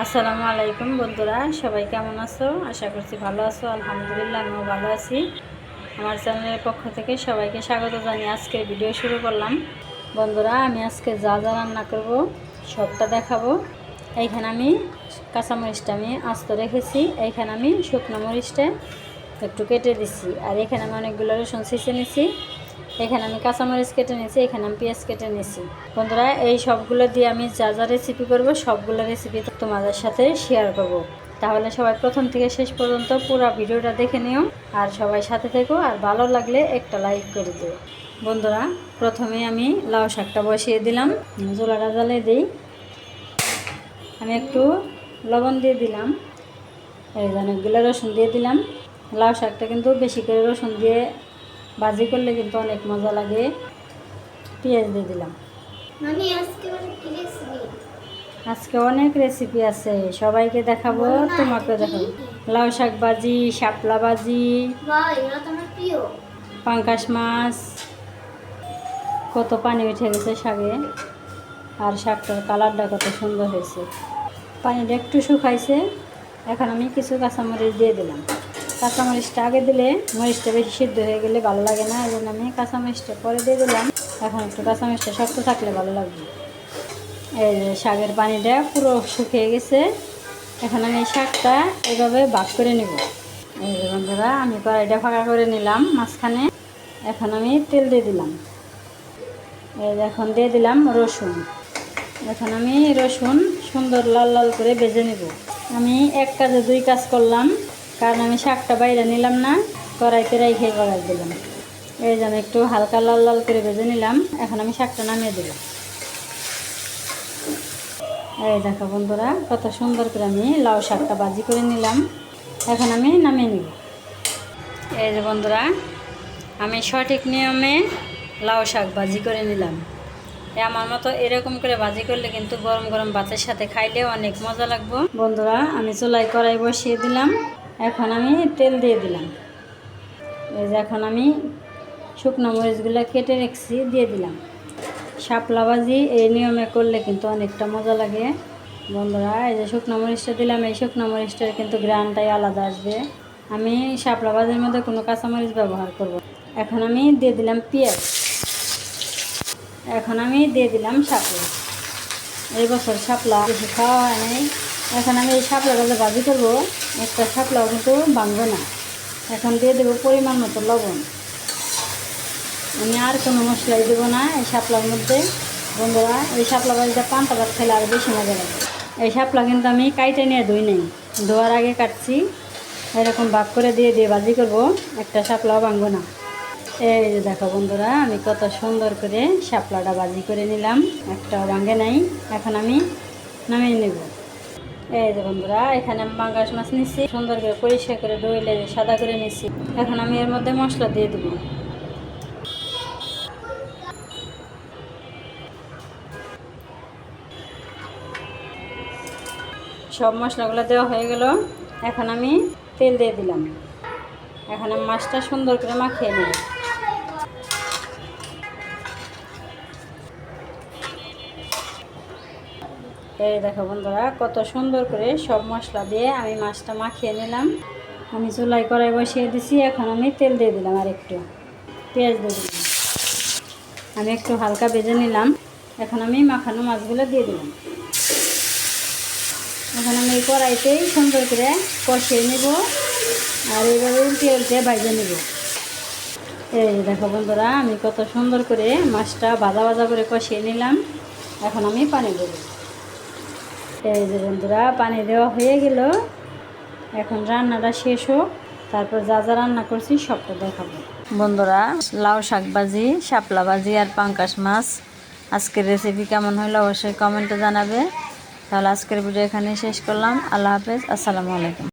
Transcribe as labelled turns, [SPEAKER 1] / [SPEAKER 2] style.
[SPEAKER 1] আসসালামু আলাইকুম বন্ধুরা, সবাই কেমন আছো? আশা করছি ভালো আছো, আলহামদুলিল্লাহ আমিও ভালো আছি। আমার চ্যানেলের পক্ষ থেকে সবাইকে স্বাগত জানিয়ে আজকে ভিডিও শুরু করলাম। বন্ধুরা, আমি আজকে যা যা রান্না করব, সবটা দেখাবো। এইখানে আমি কাঁচামরিচটা আমি আস্ত রেখেছি, এইখানে আমি শুকনো মরিচটা একটু কেটে দিচ্ছি আর এখানে আমি অনেকগুলো রসুন ছিঁচে নিছি। এখানে আমি কাঁচামরিচ কেটে নিয়েছি, এখানে আমি পেঁয়াজ কেটে নিয়েছি। বন্ধুরা, এই সবগুলো দিয়ে আমি যা যা রেসিপি করব, সবগুলো রেসিপি তোমাদের সাথে শেয়ার করব। তাহলে সবাই প্রথম থেকে শেষ পর্যন্ত পুরো ভিডিওটা দেখে নিও, আর সবাই সাথে থেকো, আর ভালো লাগলে একটা লাইক করে দিও। বন্ধুরা, প্রথমে আমি লাউ শাকটা বসিয়ে দিলাম জোলাটা জ্বালিয়ে দিই। আমি একটু লবণ দিয়ে দিলাম, এই অনেকগুলো রসুন দিয়ে দিলাম। লাউ শাকটা কিন্তু বেশি করে রসুন দিয়ে ভাজি করলে কিন্তু অনেক মজা লাগে। পেঁয়াজ দিয়ে দিলাম।
[SPEAKER 2] আজকে অনেক রেসিপি
[SPEAKER 1] আছে। সবাইকে দেখাবো তোমাকে দেখাবো। লাউ শাক ভাজি শাপলা ভাজি পাঙ্কাশ মাছ। কত পানি উঠে গেছে শাকে। আর শাকটার কালারটা কত সুন্দর হয়েছে। পানিটা একটু শুকাইছে। এখন আমি কিছু কাঁচামরিচ দিয়ে দিলাম। কাঁচামরিচটা আগে দিলে মরিচটা বেশি সিদ্ধ হয়ে গেলে ভালো লাগে না এই জন্য আমি কাঁচামরিচটা পরে দিয়ে দিলাম। এখন একটু কাঁচামরিচটা শক্ত থাকলে ভালো লাগবে। এই শাকের পানিটা পুরো শুকিয়ে গেছে। এখন আমি শাকটা এভাবে ভাগ করে নেব। এই বন্ধুরা, আমি কড়াইটা ফাঁকা করে নিলাম মাঝখানে। এখন আমি তেল দিয়ে দিলাম। এই এখন দিয়ে দিলাম রসুন। এখন আমি রসুন সুন্দর লাল লাল করে বেজে নেব। আমি এক কাজে দুই কাজ করলাম। কারণ আমি শাকটা বাইরে নিলাম না কড়াইতে রেখে কড়াই দিলাম। এই যে আমি একটু হালকা লাল লাল করে ভেজে নিলাম, এখন আমি শাকটা নামিয়ে দিলাম এই দেখো বন্ধুরা, কত সুন্দর করে আমি লাউ শাকটা ভাজি করে নিলাম। এখন আমি নামিয়ে নিব। এই যে বন্ধুরা, আমি সঠিক নিয়মে লাউ শাক ভাজি করে নিলাম। আমার মতো এরকম করে ভাজি করলে কিন্তু গরম গরম ভাতের সাথে খাইলে অনেক মজা লাগবো। বন্ধুরা, আমি চুলাই কড়াই বসিয়ে দিলাম। এখন আমি তেল দিয়ে দিলাম। এই যে এখন আমি শুকনো মরিচগুলো কেটে রেখেছি, দিয়ে দিলাম। শাপলা ভাজি এই নিয়মে করলে কিন্তু অনেকটা মজা লাগে। বন্ধুরা, এই যে শুকনো মরিচটা দিলাম, এই শুকনো মরিচটার কিন্তু গ্রানটাই আলাদা আসবে। আমি শাপলা ভাজির মধ্যে কোনো কাঁচামরিচ ব্যবহার করব। এখন আমি দিয়ে দিলাম পেঁয়াজ। এখন আমি দিয়ে দিলাম শাপলা। এই বছর শাপলা বেশি খাওয়া হয় নাই। এখন আমি এই শাপলাটা যে ভাজি করব। একটা শাপলাও কিন্তু ভাঙবো না। এখন দিয়ে দেবো পরিমাণ মতো লবণ। আমি আর কোনো মশলাই দেবো না এই শাপলার মধ্যে। বন্ধুরা, এই শাপলা ভাজিটা পান্তা ভাত খেলে আরও বেশি মজা লাগে। এই শাপলা কিন্তু আমি কাইটে নিয়ে ধুই নেই। ধোয়ার আগে কাটছি। এরকম ভাগ করে দিয়ে দিয়ে ভাজি করব। একটা শাপলাও ভাঙবো না। এই যে দেখো বন্ধুরা, আমি কত সুন্দর করে শাপলাটা ভাজি করে নিলাম। একটাও ভাঙে নাই। এখন আমি নামিয়ে নেব। এই যে বন্ধুরা, এখানে বাঙ্গাস মাছ নিচ্ছি সুন্দর করে পরিষ্কার করে ধুইলে সাদা করে নিচ্ছি এখন আমি এর মধ্যে মশলা দিয়ে দেবো। সব মশলাগুলো দেওয়া হয়ে গেল। এখন আমি তেল দিয়ে দিলাম। এখন মাছটা সুন্দর করে মাখিয়ে নেব। এই দেখো বন্ধুরা, কত সুন্দর করে সব মশলা দিয়ে আমি মাছটা মাখিয়ে নিলাম। আমি চুলাই কড়াই বসিয়ে দিছি, এখন আমি তেল দিয়ে দিলাম আর একটু। পেঁয়াজ দিয়ে দিলাম। আমি একটু হালকা ভেজে নিলাম। এখন আমি মাখানো মাছগুলো দিয়ে দিলাম। এখন আমি কড়াইতেই সুন্দর করে কষিয়ে নেব আর এইভাবে উল্টে উল্টে বাইজে নেব। এই দেখো বন্ধুরা, আমি কত সুন্দর করে মাছটা ভাজা ভাজা করে কষিয়ে নিলাম। এখন আমি পানি দেবো এই যে বন্ধুরা পানি দেওয়া হয়ে গেল। এখন রান্নাটা শেষ হোক, তারপর যা যা রান্না করছি সবটা দেখাবো। বন্ধুরা, লাউ শাক ভাজি শাপলা ভাজি আর পাঙ্কাশ মাছ। আজকের রেসিপি কেমন হলো অবশ্যই কমেন্টে জানাবে। তাহলে আজকের ভিডিও এখানে শেষ করলাম। আল্লাহ হাফেজ, আসসালামু আলাইকুম।